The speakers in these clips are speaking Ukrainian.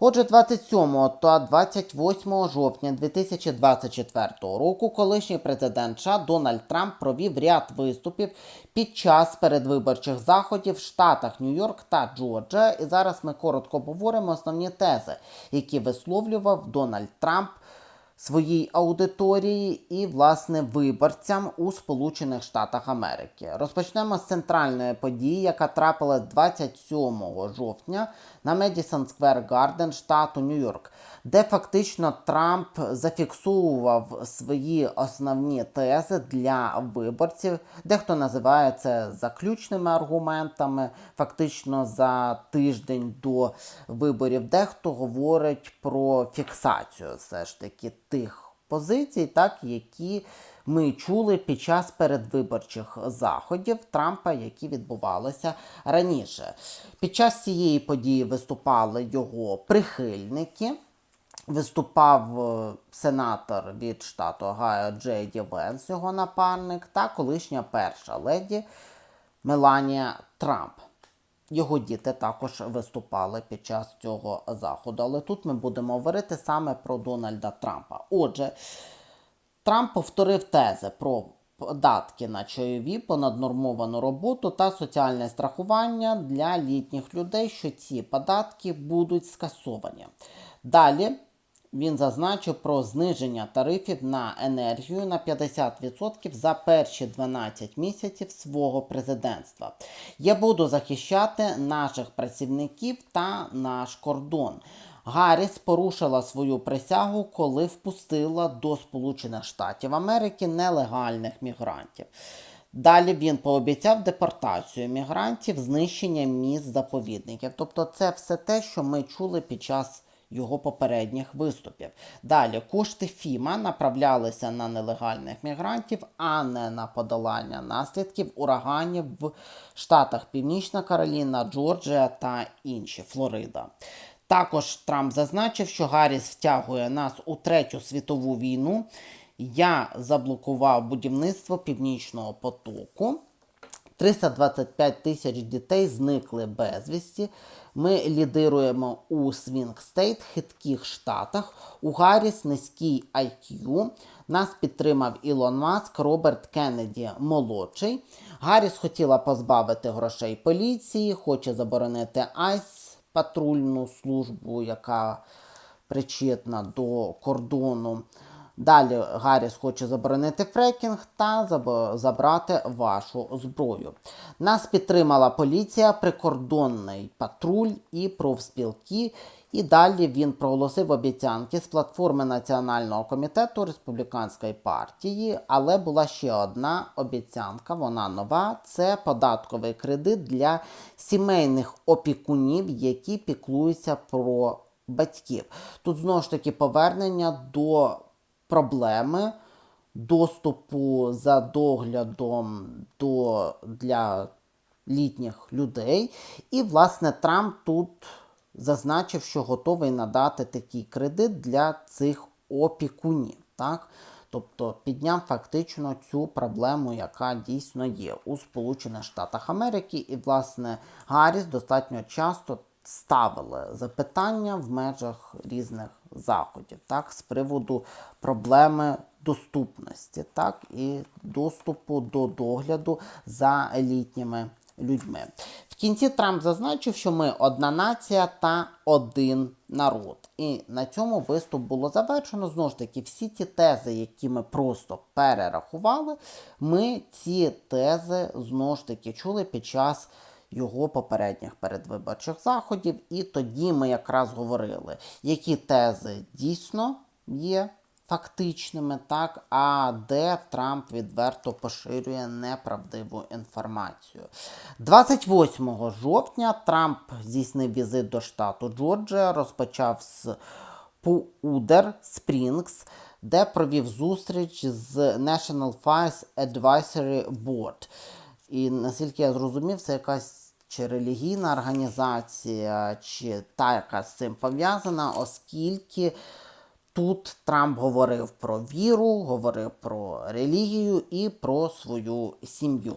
Отже, 27 та 28 жовтня 2024 року колишній президент США Дональд Трамп провів ряд виступів під час передвиборчих заходів в штатах Нью-Йорк та Джорджія. І зараз ми коротко обговоримо основні тези, які висловлював Дональд Трамп своїй аудиторії і, власне, виборцям у Сполучених Штатах Америки. Розпочнемо з центральної події, яка трапилась 27 жовтня на Медісон Сквер Гарден, штату Нью-Йорк, де фактично Трамп зафіксував свої основні тези для виборців. Дехто називає це заключними аргументами, фактично за тиждень до виборів. Дехто говорить про фіксацію все ж таки тих позицій, так, які ми чули під час передвиборчих заходів Трампа, які відбувалися раніше. Під час цієї події виступали його прихильники. Виступав е, сенатор від штату Огайо Джей Ді Венс, його напарник, та колишня перша леді Меланія Трамп. Його діти також виступали під час цього заходу. Але тут ми будемо говорити саме про Дональда Трампа. Отже, Трамп повторив тези про податки на чайові, понаднормовану роботу та соціальне страхування для літніх людей, що ці податки будуть скасовані. Далі він зазначив про зниження тарифів на енергію на 50% за перші 12 місяців свого президентства. Я буду захищати наших працівників та наш кордон. Гарріс порушила свою присягу, коли впустила до Сполучених Штатів Америки нелегальних мігрантів. Далі він пообіцяв депортацію мігрантів, знищення міст заповідників. Тобто, це все те, що ми чули під час його попередніх виступів. Далі кошти ФІМА направлялися на нелегальних мігрантів, а не на подолання наслідків ураганів в штатах Північна Кароліна, Джорджія та інші Флорида. Також Трамп зазначив, що Гарріс втягує нас у третю світову війну. Я заблокував будівництво північного потоку. 325 тисяч дітей зникли безвісті. Ми лідируємо у Свінг Стейт, хитких штатах. У Гарріс низький IQ. Нас підтримав Ілон Маск, Роберт Кеннеді молодший. Гарріс хотіла позбавити грошей поліції, хоче заборонити айс патрульну службу, яка причетна до кордону. Далі Гарріс хоче заборонити фрекінг та забрати вашу зброю. Нас підтримала поліція, прикордонний патруль і профспілки. І далі він проголосив обіцянки з платформи Національного комітету Республіканської партії. Але була ще одна обіцянка, вона нова. Це податковий кредит для сімейних опікунів, які піклуються про батьків. Тут знову ж таки повернення до проблеми доступу за доглядом до, для літніх людей. І, власне, Трамп тут зазначив, що готовий надати такий кредит для цих опікунів. Так? Тобто підняв фактично цю проблему, яка дійсно є у Сполучених Штатах Америки, і, власне, Гарріс достатньо часто ставили запитання в межах різних заходів, так, з приводу проблеми доступності, так, і доступу до догляду за літніми людьми. В кінці Трамп зазначив, що ми одна нація та один народ. І на цьому виступ було завершено. Знову ж таки, всі ті тези, які ми просто перерахували, ми ці тези знову ж таки чули під час його попередніх передвиборчих заходів. І тоді ми якраз говорили, які тези дійсно є фактичними, так, а де Трамп відверто поширює неправдиву інформацію. 28 жовтня Трамп здійснив візит до штату Джорджія, розпочав з Пуудер Спрінгс, де провів зустріч з National Fire Advisory Board. І наскільки я зрозумів, це якась чи релігійна організація, чи та, яка з цим пов'язана, оскільки тут Трамп говорив про віру, говорив про релігію і про свою сім'ю.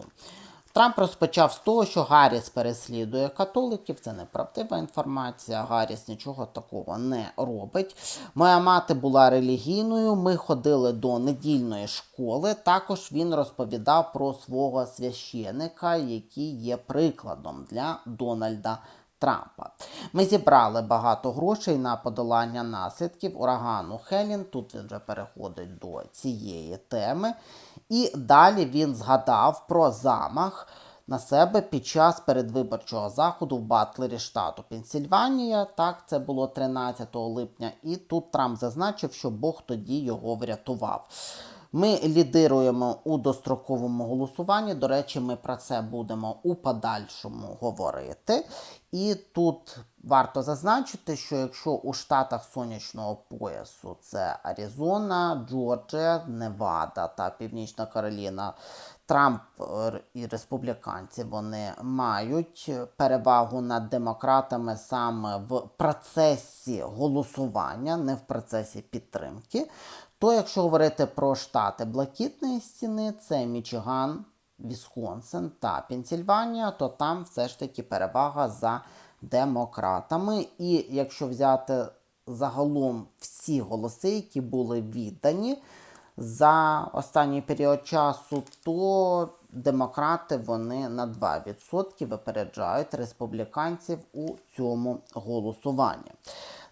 Трамп розпочав з того, що Гарріс переслідує католиків. Це неправдива інформація. Гарріс нічого такого не робить. Моя мати була релігійною. Ми ходили до недільної школи. Також він розповідав про свого священика, який є прикладом для Дональда. Трампа. Ми зібрали багато грошей на подолання наслідків урагану Хелін. Тут він вже переходить до цієї теми. І далі він згадав про замах на себе під час передвиборчого заходу в Батлері штату Пенсільванія. Так, це було 13 липня. І тут Трамп зазначив, що Бог тоді його врятував. Ми лідируємо у достроковому голосуванні. До речі, ми про це будемо у подальшому говорити. І тут варто зазначити, що якщо у штатах сонячного поясу це Аризона, Джорджія, Невада та Північна Кароліна, Трамп е, і республіканці вони мають перевагу над демократами саме в процесі голосування, не в процесі підтримки. То, якщо говорити про штати Блакитної стіни, це Мічиган, Вісконсин та Пенсільванія, то там все ж таки перевага за демократами. І якщо взяти загалом всі голоси, які були віддані за останній період часу, то демократи вони на 2% випереджають республіканців у цьому голосуванні.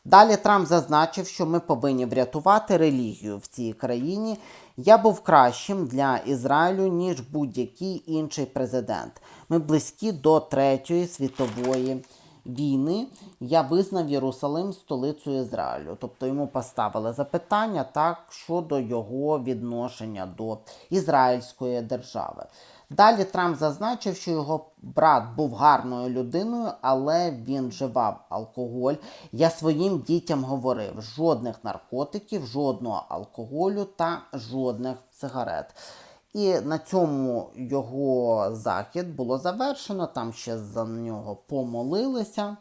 Далі Трамп зазначив, що ми повинні врятувати релігію в цій країні. Я був кращим для Ізраїлю, ніж будь-який інший президент. Ми близькі до Третьої світової війни. Я визнав Єрусалим столицею Ізраїлю. Тобто йому поставили запитання так щодо його відношення до ізраїльської держави. Далі Трамп зазначив, що його брат був гарною людиною, але він вживав алкоголь. Я своїм дітям говорив: жодних наркотиків, жодного алкоголю та жодних сигарет. І на цьому його захід було завершено. Там ще за нього помолилися.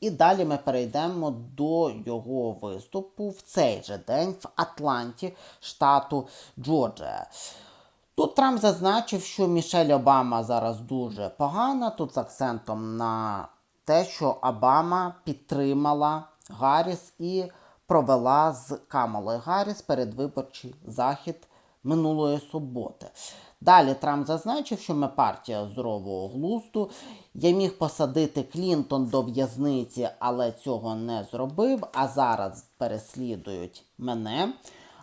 І далі ми перейдемо до його виступу в цей же день в Атланті, штату Джорджія. Тут Трамп зазначив, що Мішель Обама зараз дуже погана. Тут з акцентом на те, що Обама підтримала Гарріс і провела з Камалою Гарріс передвиборчий захід минулої суботи. Далі Трамп зазначив, що ми партія здорового глузду. Я міг посадити Клінтон до в'язниці, але цього не зробив. А зараз переслідують мене.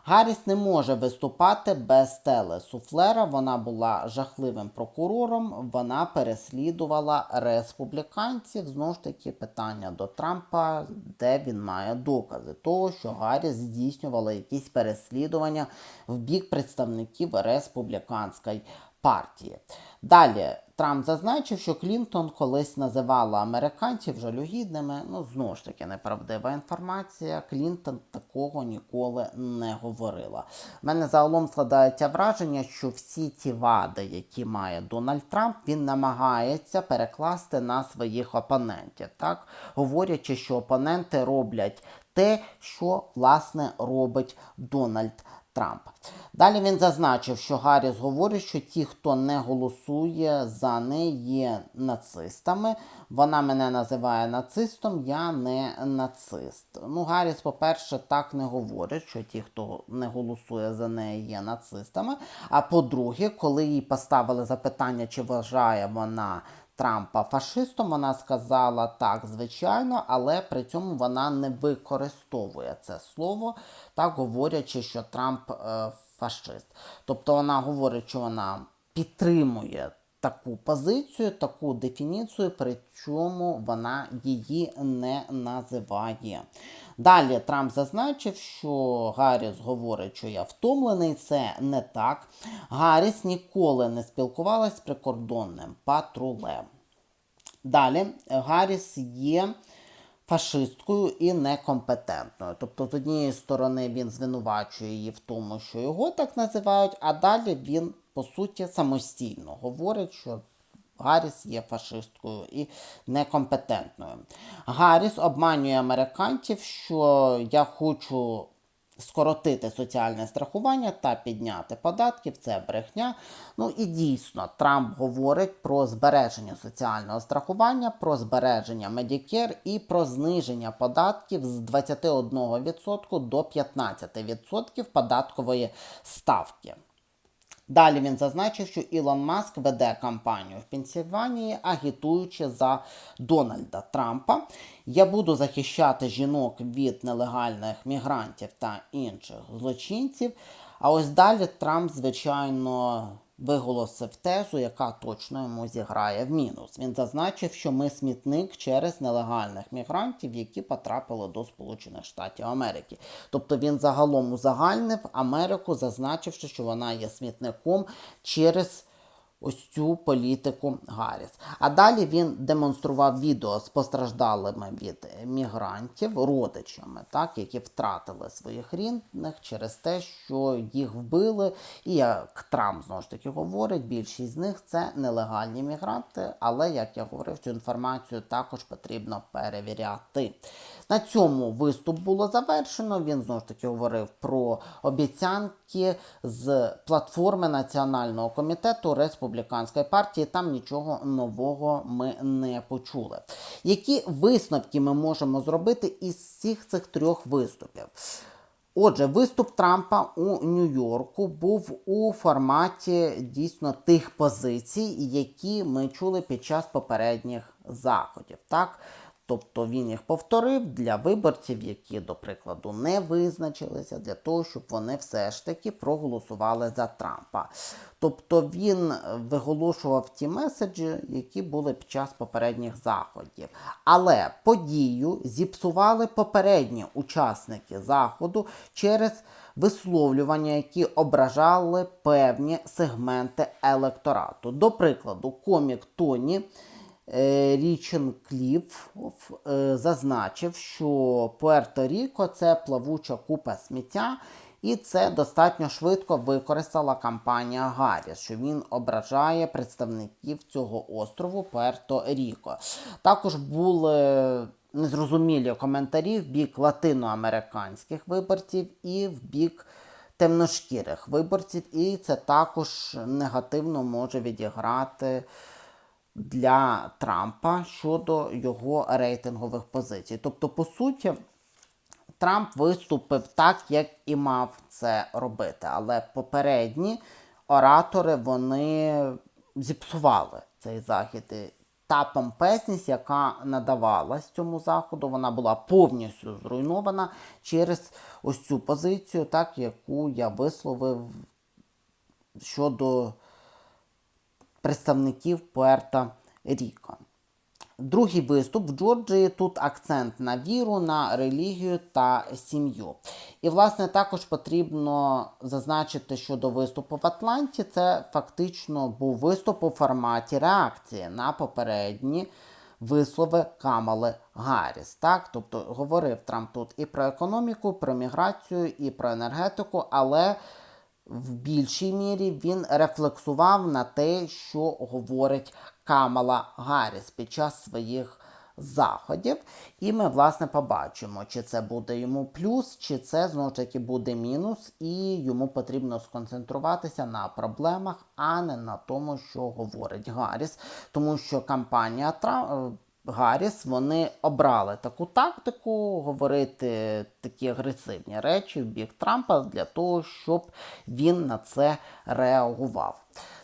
Гарріс не може виступати без телесуфлера. Вона була жахливим прокурором. Вона переслідувала республіканців. Знову ж таки, питання до Трампа, де він має докази того, що Гарріс здійснювала якісь переслідування в бік представників республіканської партії. Далі Трамп зазначив, що Клінтон колись називала американців жалюгідними. Ну, знову ж таки, неправдива інформація. Клінтон такого ніколи не говорила. У мене загалом складається враження, що всі ті вади, які має Дональд Трамп, він намагається перекласти на своїх опонентів, так говорячи, що опоненти роблять те, що власне робить Дональд Трамп. Далі він зазначив, що Гарріс говорить, що ті, хто не голосує за неї, є нацистами. Вона мене називає нацистом, я не нацист. Ну, Гарріс, по-перше, так не говорить, що ті, хто не голосує за неї, є нацистами. А по-друге, коли їй поставили запитання, чи вважає вона. Трампа фашистом, вона сказала так, звичайно, але при цьому вона не використовує це слово, так говорячи, що Трамп е, фашист. Тобто вона говорить, що вона підтримує таку позицію, таку дефініцію, причому вона її не називає. Далі Трамп зазначив, що Гарріс говорить, що я втомлений, це не так. Гарріс ніколи не спілкувалась з прикордонним патрулем. Далі Гарріс є фашисткою і некомпетентною. Тобто, з однієї сторони, він звинувачує її в тому, що його так називають, а далі він, по суті, самостійно говорить, що Гарріс є фашисткою і некомпетентною. Гарріс обманює американців, що я хочу скоротити соціальне страхування та підняти податків. Це брехня. Ну і дійсно, Трамп говорить про збереження соціального страхування, про збереження Medicare і про зниження податків з 21% до 15% податкової ставки. Далі він зазначив, що Ілон Маск веде кампанію в Пенсільванії, агітуючи за Дональда Трампа. Я буду захищати жінок від нелегальних мігрантів та інших злочинців. А ось далі Трамп, звичайно, виголосив тезу, яка точно йому зіграє в мінус. Він зазначив, що ми смітник через нелегальних мігрантів, які потрапили до Сполучених Штатів Америки. Тобто він загалом узагальнив Америку, зазначивши, що вона є смітником через ось цю політику Гарріс. А далі він демонстрував відео з постраждалими від мігрантів, родичами, так, які втратили своїх рідних через те, що їх вбили. І як Трамп знову ж таки говорить, більшість з них це нелегальні мігранти, але, як я говорив, цю інформацію також потрібно перевіряти. На цьому виступ було завершено. Він знову ж таки говорив про обіцянки з платформи Національного комітету Республіканської партії. Там нічого нового ми не почули. Які висновки ми можемо зробити із всіх цих трьох виступів? Отже, виступ Трампа у Нью-Йорку був у форматі дійсно тих позицій, які ми чули під час попередніх заходів. Так? Тобто він їх повторив для виборців, які, до прикладу, не визначилися, для того, щоб вони все ж таки проголосували за Трампа. Тобто він виголошував ті меседжі, які були під час попередніх заходів. Але подію зіпсували попередні учасники заходу через висловлювання, які ображали певні сегменти електорату. До прикладу, комік Тоні. Е, Річен Кліф е, зазначив, що Пуерто-Ріко це плавуча купа сміття, і це достатньо швидко використала компанія Гарріс, що він ображає представників цього острову Пуерто-Ріко. Також були незрозумілі коментарі в бік латиноамериканських виборців і в бік темношкірих виборців, і це також негативно може відіграти для Трампа щодо його рейтингових позицій. Тобто, по суті, Трамп виступив так, як і мав це робити. Але попередні оратори вони зіпсували цей захід. І Та помпезність, яка надавалась цьому заходу, вона була повністю зруйнована через ось цю позицію, так, яку я висловив щодо представників Пуерто Ріко. Другий виступ в Джорджії тут акцент на віру, на релігію та сім'ю. І, власне, також потрібно зазначити, що до виступу в Атланті це фактично був виступ у форматі реакції на попередні вислови Камали Гарріс. Так? Тобто говорив Трамп тут і про економіку, про міграцію, і про енергетику, але в більшій мірі він рефлексував на те, що говорить Камала Гарріс під час своїх заходів. І ми, власне, побачимо, чи це буде йому плюс, чи це знову ж таки буде мінус, і йому потрібно сконцентруватися на проблемах, а не на тому, що говорить Гарріс. Тому що кампанія Трампа. Гарріс, вони обрали таку тактику говорити такі агресивні речі в бік Трампа для того, щоб він на це реагував.